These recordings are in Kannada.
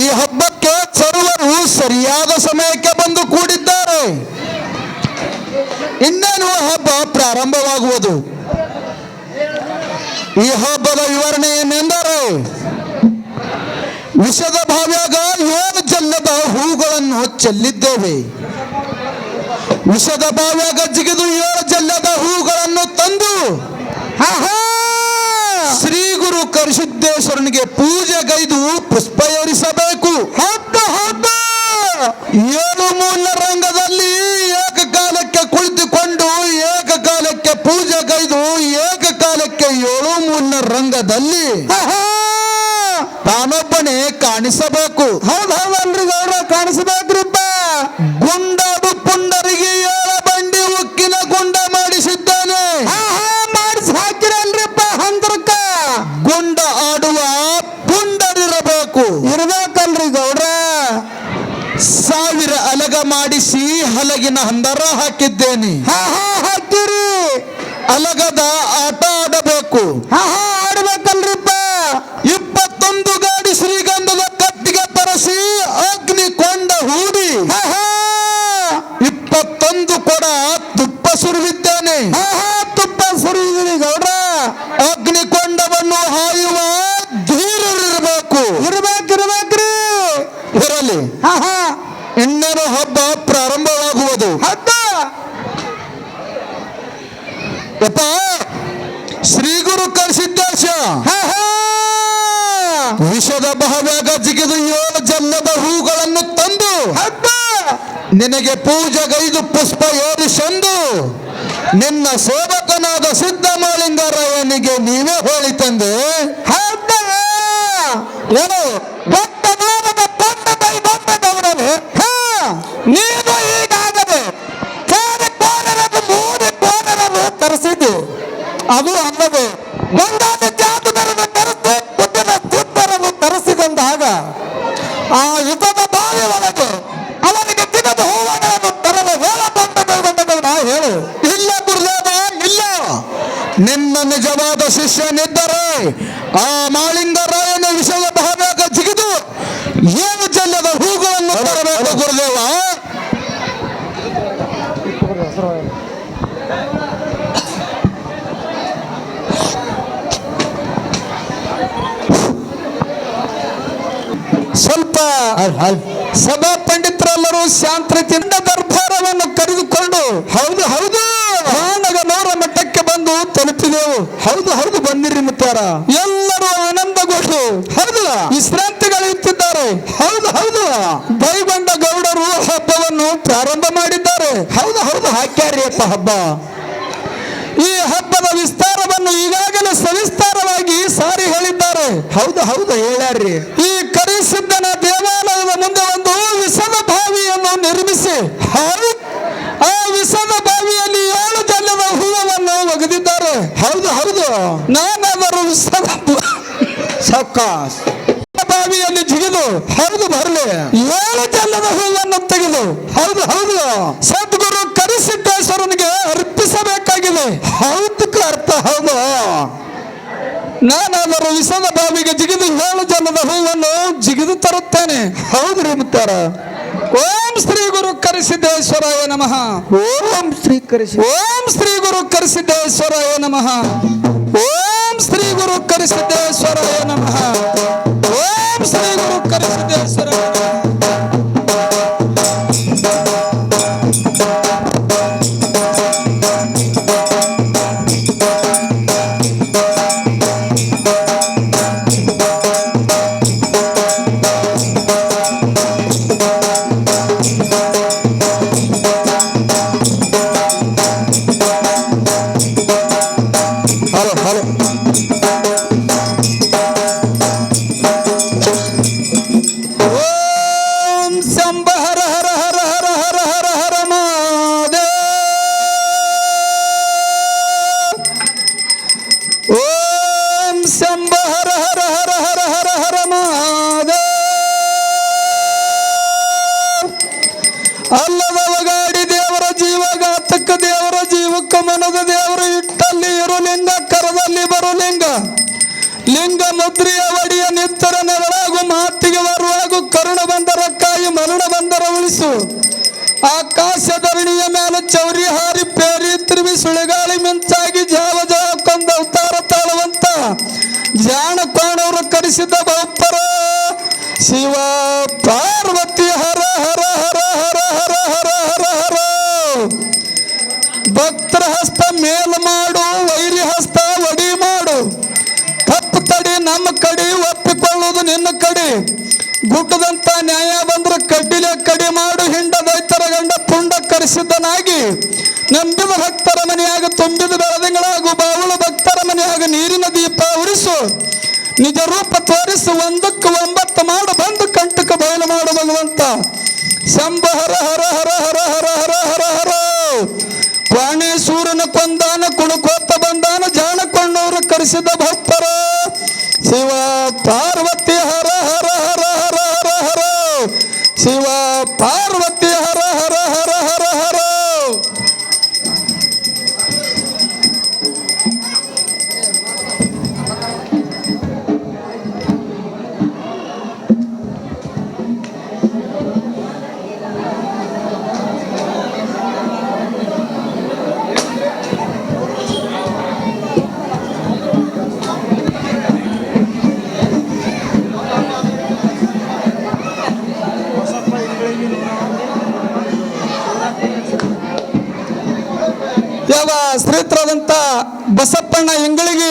ಈ ಹಬ್ಬಕ್ಕೆ ಸರ್ವರು ಸರಿಯಾದ ಸಮಯಕ್ಕೆ ಬಂದು ಕೂಡಿದ್ದಾರೆ. ಇನ್ನೇನು ಹಬ್ಬ ಪ್ರಾರಂಭವಾಗುವುದು? ಈ ಹಬ್ಬದ ವಿವರಣೆ ಏನೆಂದರೆ ವಿಷದ ಭಾವ್ಯಾಗ ಏಳು ಜಲ್ಲದ ಹೂಗಳನ್ನು ಚೆಲ್ಲಿದ್ದೇವೆ. ವಿಷದ ಭಾವ್ಯಾಗ ಜಿಗಿದು ಏಳು ಜಲ್ಲದ ಹೂಗಳನ್ನು ತಂದು, ಆಹಾ! ಶ್ರೀ ಗುರು ಕರಿಸಿದ್ದೇಶ್ವರನಿಗೆ ಪೂಜೆಗೈದು ಪುಷ್ಪ ಏರಿಸಬೇಕು ಹೌದು ಹೌದು. ಏಳು ಮೂಲ ರಂಗದಲ್ಲಿ ಏಕಕಾಲಕ್ಕೆ ಕುಳಿತುಕೊಂಡು ಏಕಕಾಲಕ್ಕೆ ಪೂಜೆಗೈದು ಏಕಕಾಲಕ್ಕೆ ಏಳು ಮೂಲ ರಂಗದಲ್ಲಿ ತಾನೊಬ್ಬನೇ ಕಾಣಿಸಬೇಕು. ಹೌದು ಹೌದಲ್ರಿ ಗೌಡ ಕಾಣಿಸಬೇಕ್ರಿಪ್ಪ ಗುಂಡಾಡು ಪುಂಡರಿಗೆ ಏಳ ಬಂಡಿ ಉಕ್ಕಿನ ಗುಂಡ ಮಾಡಿಸಿದ್ದಾನೆ ಮಾಡಿಸಿ ಹಾಕಿರಲ್ರಿಪ್ಪ ಹಂದ್ರಕ್ಕ ಗುಂಡ ಆಡುವ ಪುಂಡರಿರಬೇಕು ಇರಬೇಕಲ್ರಿ ಗೌಡ್ರ ಸಾವಿರ ಅಲಗ ಮಾಡಿಸಿ ಹಲಗಿನ ಹಂದರ ಹಾಕಿದ್ದೇನೆ. ಹಾಕಿರಿ ಅಲಗದ ಆಟ ಆಡಬೇಕು. ಆಡಬೇಕಲ್ರಿಪ್ಪ. ಇಪ್ಪತ್ತೊಂದು ಗಾಡಿ ಶ್ರೀಗಂಧದ ಕತ್ತಿಗೆ ತರಸಿ ಅಗ್ನಿ ಕೊಂಡ ಹೂಡಿ. ಇಪ್ಪತ್ತೊಂದು ಕೊಡ ತುಪ್ಪ ಸುರಿದಿದ್ದೇನೆ. ತುಪ್ಪ ಸುರಿದಿರಿ ಗೌಡ್ರ. ಅಗ್ನಿ ಕೊಂಡವನ್ನು ಹಾಯುವ ಧೀರರಿರಬೇಕು ಇರ್ಬೇಕಿರ್ಬೇಕ್ರಿ ಇರಲಿ ಇನ್ನೇನು ಹಬ್ಬ ಪ್ರಾರಂಭವಾಗುವುದು ಹಬ್ಬ ಯಪ್ಪ ಶ್ರೀ ಗುರು ಕಳಿಸಿದ್ದೇಶ ವಿಷದ ಬಹವ್ಯಾಗ ಜಿಗಿದು ಏಳು ಜಲ್ಲದ ಹೂಗಳನ್ನು ತಂದು ನಿನಗೆ ಪೂಜೆಗೈದು ಪುಷ್ಪ ಏರಿಸಂದು ನಿನ್ನ ಸೇವಕನಾದ ಸಿದ್ಧಮಾಳಿಂಗರಾಯನಿಗೆ ನೀವೇ ಹೋಳಿ ತಂದೆ ಏನು? ದೊಡ್ಡ ದೂರದ ದೊಡ್ಡ ಕೈ ದೊಡ್ಡ ಗೌಡನು ನೀನು ಈಗಾಗಲೇ ಮೂರು ಕೋಣರನ್ನು ತರಿಸಿದ್ದು. ಅದು ಅಲ್ಲದೆ ಒಂದಾದ ಸಭಾ ಪಂಡಿತರೆಲ್ಲರೂ ಶಾಂತರಿತಿಯಿಂದ ದರ್ಬಾರವನ್ನು ಕರೆದುಕೊಂಡು ಹೌದು ಹೌದು. ನೂರ ಮಟ್ಟಕ್ಕೆ ಬಂದು ತಲುಪಿದೆವು. ಹೌದು ಹೌದು ಬಂದಿರಿ ಮುತ್ತಾರ. ಎಲ್ಲರೂ ಆನಂದಗೊಂಡು ಹೌದು. ವಿಶ್ರಾಂತಿಗಳಿತ್ತಿದ್ದಾರೆ ಹೌದು ಹೌದು. ಬೈಬಂಡ ಗೌಡರು ಹಬ್ಬವನ್ನು ಪ್ರಾರಂಭ ಮಾಡಿದ್ದಾರೆ. ಹೌದು ಹೌದು. ಹಾಕ್ಯಾರಿಯಪ್ಪ ಹಬ್ಬ. ಈ ಹಬ್ಬದ ವಿಸ್ತಾರವನ್ನು ಈಗಾಗಲೇ ಸವಿಸ್ತಾರವಾಗಿ ಸಾರಿ ಹೇಳಿದ್ದಾರೆ. ಹೌದು ಹೌದು ಹೇಳ್ಯಾರ್ರಿ. ಈ ಕರಿಸಿದ್ದನ ದೇವಾಲಯದ ಮುಂದೆ ಒಂದು ವಿಷದ ಬಾವಿಯನ್ನು ನಿರ್ಮಿಸಿ ಆ ವಿಷದ ಬಾವಿಯಲ್ಲಿ ಏಳು ಜಲ್ಲದ ಹೂವನ್ನು ಒಗೆದಿದ್ದಾರೆ. ಹೌದು ಹೌದು. ನಾನಾದರೂ ವಿಷದ ಸೌಕಾಸ್ ಬಾವಿಯಲ್ಲಿ ಜಿಗಿದು ಹರಿದು ಬರಲಿ. ಏಳು ಜಲ್ಲದ ಹೂವನ್ನು ತೆಗೆದು ಹೌದು ಹೌದು. ಸದ್ಗುರು ಕರಿಸಿದ್ದೇಶ್ವರನಿಗೆ ಅರ್ಪಿಸಬೇಕಾಗಿದೆ ಹೌದಕ್ಕೆ ಅರ್ಥ ಹೌದು. ನಾನಾದರೂ ವಿಷದ ಬಾವಿಗೆ ಜಿಗಿದು ಏಳು ಜನದ ಹೂವನ್ನು ಜಿಗಿದು ತರುತ್ತೇನೆ. ಹೌದ್ರಿ ಮುತ್ತಾರ? ಓಂ ಶ್ರೀ ಗುರು ಕರಿಸಿದ್ದೇಶ್ವರಾಯ ನಮಃ. ಓಂ ಶ್ರೀ ಕರಿಸಿ ಓಂ ಶ್ರೀ ಗುರು ಕರಿಸಿದ್ದೇಶ್ವರಾಯ ನಮಃ. ಓಂ ಶ್ರೀ ಗುರು ಕರಿಸಿದ್ದೇಶ್ವರಾಯ ನಮಃ. ಓಂ ಶ್ರೀ ಗುರು ಕರಿಸಿದ್ದೇಶ್ವರಾಯ ಅಲ್ಲದ ಒಗಾಡಿ ದೇವರ ಜೀವ ಗಾತಕ ದೇವರ ಜೀವಕ್ಕ ಮನದ ದೇವರು ಇಟ್ಟಲ್ಲಿ ಇರು ಲಿಂಗ, ಕರದಲ್ಲಿ ಬರು ಲಿಂಗ. ಲಿಂಗ ಮುದ್ರಿಯ ಒಡಿಯ ನಿತ್ತರ ನೆರಳಾಗು ಮಾತಿಗೆ ಬರುವಾಗು, ಕರುಣ ಬಂದರ ಕಾಯಿ, ಮರಣ ಬಂದರ ಉಳಿಸು. ಆಕಾಶ ಧರಣಿಯ ಮೇಲೆ ಚೌರಿ ಹಾರಿ ಪೇರಿ, ತಿರುವಿ ಸುಳಿಗಾಳಿ ಮಿಂಚಾಗಿ ಜಾವ ಜಾವ ಕೊಂದ ಅವತಾರ ತಾಳುವಂತ ಜಾಣ ಕೋಣವರು ಕರೆಸಿದ ಬಹುಪರ ಶಿವ ಪಾರ್ವತಿ ಹರ ಹರ ಭಕ್ತರ ಹಸ್ತ ಮೇಲ್ ಮಾಡು ವೈರಿ ಹಸ್ತ ಒಡಿ ಮಾಡು. ತಪ್ಪು ತಡಿ, ನಮ್ಮ ಕಡಿ ಒಪ್ಪಿಕೊಳ್ಳುವುದು ನಿನ್ನ ಕಡಿ. ಗುಡ್ಡದಂತ ನ್ಯಾಯ ಬಂದ್ರೆ ಕಡ್ಡಿಲೆ ಕಡಿ ಮಾಡು, ಹಿಂಡ ದೈತರ ಗಂಡ ಪುಂಡ ಕರೆಸಿದ್ದನಾಗಿ. ನಂಬಿದ ಭಕ್ತರ ಮನೆಯಾಗ, ತುಂಬಿದ ಬೆಳದಿಂಗಳಾಗು ಬಾವುಳ ಭಕ್ತರ ಮನೆಯಾಗ ನೀರಿನ ದೀಪ ಉರಿಸು. ನಿಜ ರೂಪ ತೋರಿಸು, ಒಂದಕ್ಕೆ ಒಂಬತ್ತು ಮಾಡು, ಬಂದು ಕಂಟಕ ಬಯಲು ಮಾಡು ಭಗವಂತ. ಶಂಭ ಹರ ಹರ ಹರ ಹರ ಹರ ಹರ ಹರ ಹರ ಪ್ರಾಣಿ ಕೊಂದಾನ ಕುಣಕೋತ ಬಂದಾನ ಜಾಣಕೊಂಡವರು ಕರೆಸಿದ ಭಕ್ತರ. ಶಿವ ಪಾರ್ವತಿ, ಹರ ಹರ ಹರ ಹರ ಹರ ಹರ. ಶಿವ ಪಾರ್ವತಿ ಇಂಗಳಿಗೆ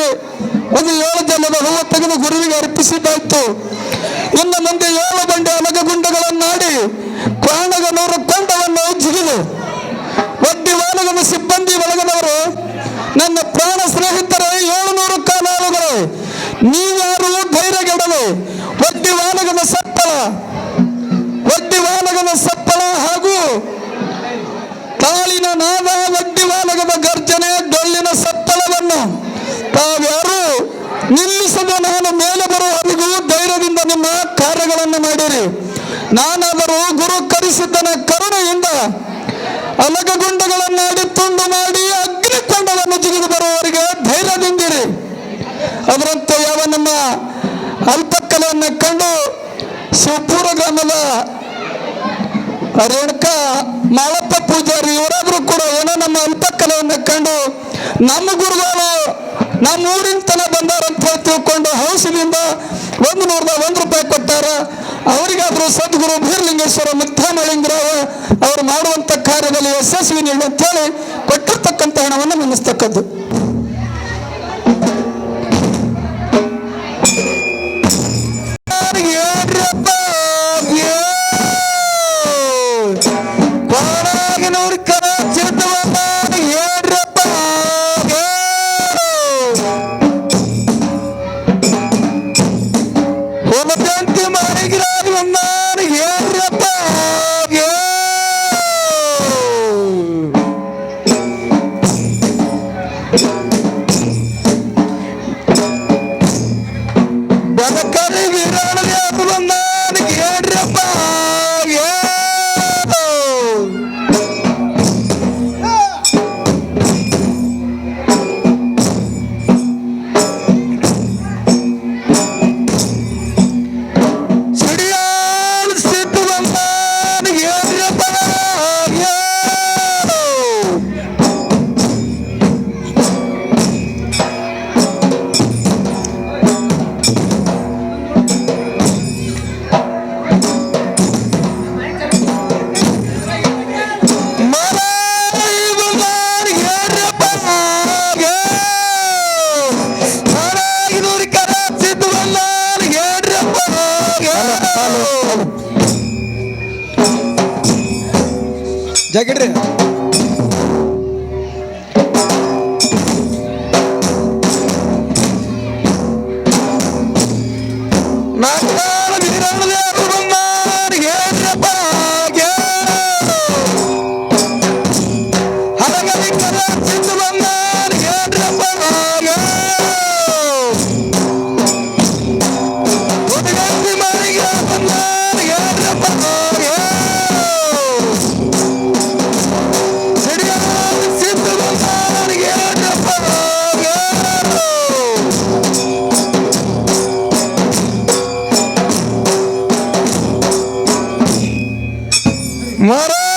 ಒಂದು ಏಳು ಜನದ ಹೂವು ತೆಗೆದು ಗುರುವಿಗೆ ಅರ್ಪಿಸಿದ್ದಾಯ್ತು. ಇನ್ನು ಮುಂದೆ ಏಳು ಬಂಡೆ ಅಲಗಗುಂಡಗಳನ್ನಾಡಿ ಕಾರ್ಯಗಳನ್ನು ಮಾಡಿರಿ. ನಾನಾದರೂ ಗುರು ಕರೆಸಿದ್ದನ ಕರುಣೆಯಿಂದ ಅಲಗಗುಂಡಗಳನ್ನಾಡಿ ತುಂಡು ಮಾಡಿ ಅಗ್ನಿಕೊಂಡವನ್ನು ಜಿಗಿದು ಬರುವವರಿಗೆ ಧೈರ್ಯದಿಂದಿರಿ. ಅದರಂತೆ ಯಾವ ನಮ್ಮ ಅಲ್ಪಕ್ಕಲೆಯನ್ನು ಕಂಡು ಶಿವಪುರ ಗ್ರಾಮದ ರೇಣುಕ ಮಾಳಪ್ಪ ಪೂಜಾರಿ ಇವರಾದರೂ ಕೂಡ ಏನೋ ನಮ್ಮ ಅಲ್ಪಕಲೆಯನ್ನು ಕಂಡು ನಮ್ಮ ಗುರುಗಳು ನಮ್ಮ ಊರಿನ ತನ ಬಂದಾರಂತ ತಿಳ್ಕೊಂಡು ಹೌಸದಿಂದ ಒಂದು ನೂರದ ಒಂದು ರೂಪಾಯಿ ಕೊಟ್ಟಾರ. ಅವರಿಗಾದ್ರೂ ಸದ್ಗುರು ಬೀರ್ಲಿಂಗೇಶ್ವರ ಮುಕ್ತಾಮಳಿಂಗರಾವ ಅವರು ಮಾಡುವಂತ ಕಾರ್ಯದಲ್ಲಿ ಯಶಸ್ವಿ ಅಂತೇಳಿ ಕೊಟ್ಟಿರ್ತಕ್ಕಂಥ ಹಣವನ್ನು ನಿಲ್ಲಿಸ್ತಕ್ಕದ್ದು ಜಾಗಿಡ್ರಿ What?